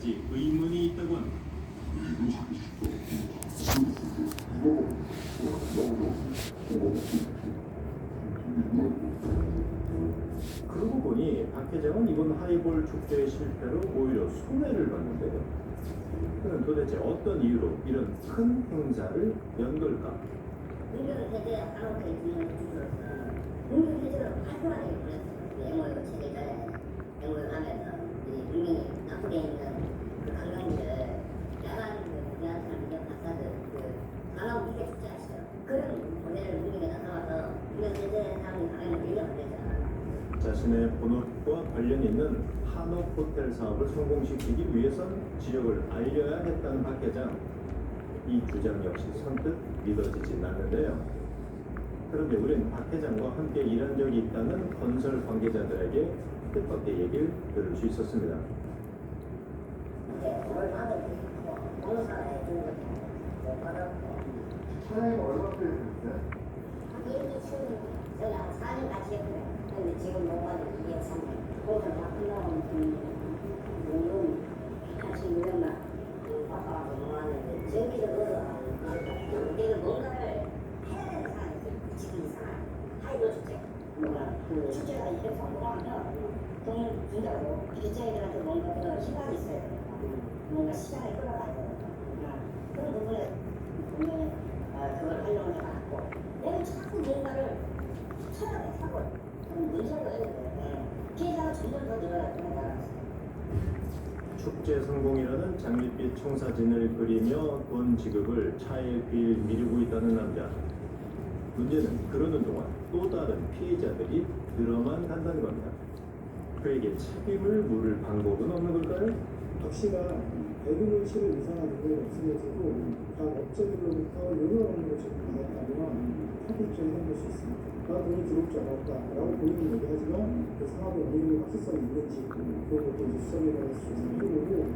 지 의문이 있다곤 그러고 보니 박 회장은 이번 하이볼 축제의 실패로 오히려 손해를 봤는데요. 그는 도대체 어떤 이유로 이런 큰 행사를 연 걸까? 이 국민이 나쁘게 있는 그 관광지를 야간 가면 밀려안 되잖아. 자신의 본업과 관련 있는 한옥 호텔 사업을 성공시키기 위해선 지역을 알려야 했다는 박 회장. 이 주장 역시 선뜻 믿어지진 않는데요. 그런데 우린 박 회장과 함께 일한 적이 있다는 건설 관계자들에게 뜻밖의 얘기를 들을 수 있었습니다. 이제 그걸 받을 때 공사에 주는 것도 못 받았고 차이가 얼마 빼셨어요? 얘기 치우는 저희 한 4년 같이 했거든. 근데 지금 못 받은 2억 3년. 공사 다 끝나고 다시 이런만 바빠서 성공하면 돈을 준다고 기자애들한테 뭔가 그런 희망이 있어야 돼. 뭔가 시장을 끌어가야 돼. 그런 부분에 분명히 아, 그걸 하려고 해봤고 내가 자꾸 뭔가를 쳐야 돼 사고 그럼 해야 돼 피해자가 점점 더 거야 축제 성공이라는 장밋빛 청사진을 그리며 돈 지급을 차에 빌 미루고 있다는 남자. 문제는 그러는 동안 또 다른 피해자들이 들어만 간다는 겁니다. 그에게 책임을 물을 방법은 없는 걸까요? 박 씨가 배급을 치를 이상한 능력이 없으면서도 각 업체들로부터 여러 업무를 제공받았다면 사기죄에 생길 수 있습니다. 나 돈이 들어올 줄 알았다 라고 본인은 얘기하지만 그 사업에 어느 확실성이 있는지 그런 것도 이제 수사에 관해서 조사를 해보고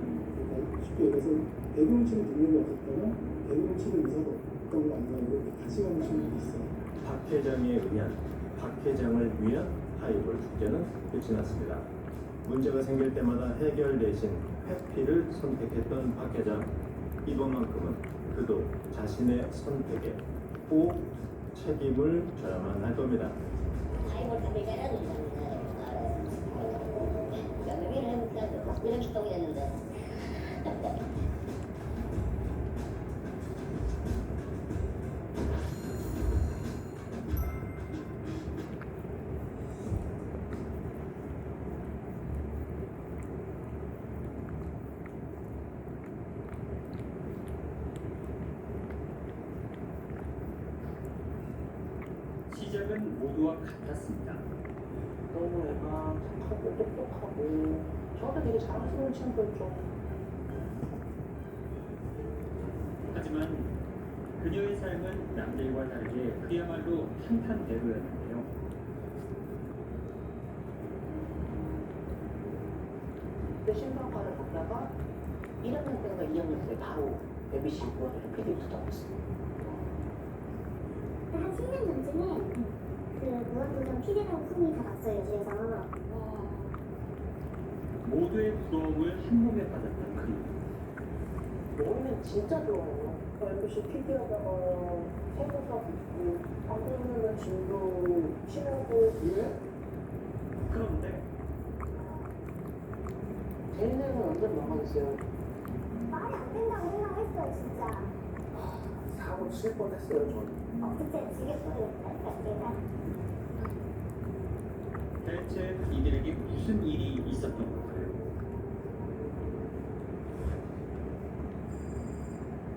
그러니까 쉽게 얘기해서 배급을 치는 능력이 없었다면 배급을 치는 의사가 없던 거 아니냐 이렇게 다시 가는 친구도 있어요. 박 회장에 의한 박 회장을 위한 하이볼 축제는 끝이 났습니다. 문제가 생길 때마다 해결 대신 회피를 선택했던 박 회장. 이번만큼은 그도 자신의 선택에 꼭 책임을 져야만 할 겁니다. 깨라는 여기는 이렇게 시작은 모두와 같았습니다. 너무 애가 착하고 똑똑하고 저한테 되게 자랑스러운 친구였죠. 하지만 그녀의 삶은 남들과 다르게 그야말로 탄탄대로였는데요. 근데 신방과를 갔다가 1학년 때가 2학년 때 바로 MBC 구원을 PD 붙어봤어. 한 10년 전쯤에 그 무한도전 피디라는 꿈이 다 났어요 주에서 모두의 부러움을 한 몸에 받았던 그녀. 너는 진짜 좋아요. MBC PD 하다가 세무사 붙고 방송하는 진도 친하고 예? 그런데 쟤네는 완전 망하겠어요. 말이 안 된다고 생각했어요 진짜 사고 칠 뻔했어요 저는. 어 그때 내가 대체 이들에게 무슨 일이 있었던 걸까요?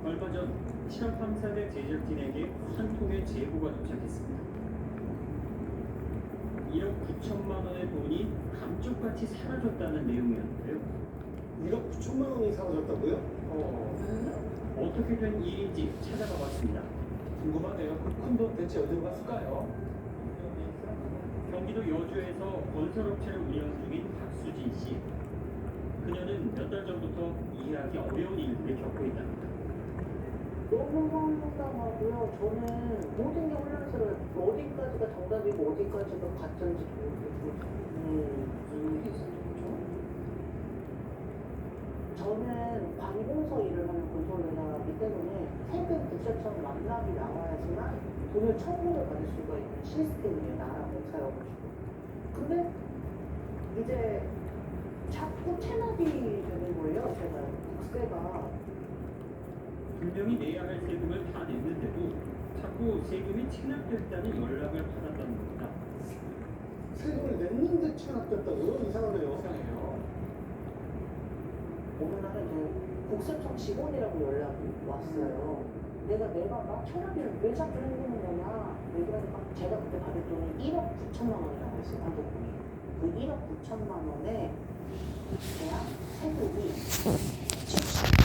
얼마 전 실업탐사대 제작진에게 한 통의 제보가 도착했습니다. 1억 9천만 원의 돈이 감쪽같이 사라졌다는 내용이었는데요. 1억 9천만 원이 사라졌다고요? 어, 어떻게 된 일인지 찾아가 봤습니다. 궁금하네요. 그큰돈 대체 어디로 갔을까요? 경기도 여주에서 건설업체를 운영 중인 박수진 씨. 그녀는 몇 달 전부터 이해하기 어려운 일들을 겪고 있답니다. 너무 황당하고요. 저는 모든 게 혼란스러워요. 어디까지가 정답이고 어디까지가 가짜인지 모르겠고. 음, 무슨 일이 있었죠? 저는 관공서 일을 하는 건설회사이기 때문에 세금 국세청 완납이 나와야지만 돈을 청구를 받을 수가 있는 시스템이에요. 나라 공사여가지고. 근데 이제 자꾸 체납이 되는 거예요. 제가 국세가 분명히 내야 할 세금을 다 냈는데도 자꾸 세금이 체납됐다는 연락을 받았다는 겁니다. 세금을 냈는데 체납됐다고요? 이상하네요. 이상해요. 어느 날은 이제 국세청 직원이라고 연락이 왔어요. 내가 내가 막 체납을 왜 자꾸 해주는 거냐? 왜 그러니까 제가 그때 받을 돈이 1억 9천만 원이 나와 있어요. 한국돈이. 그 1억 9천만 원에 대한 세금이 70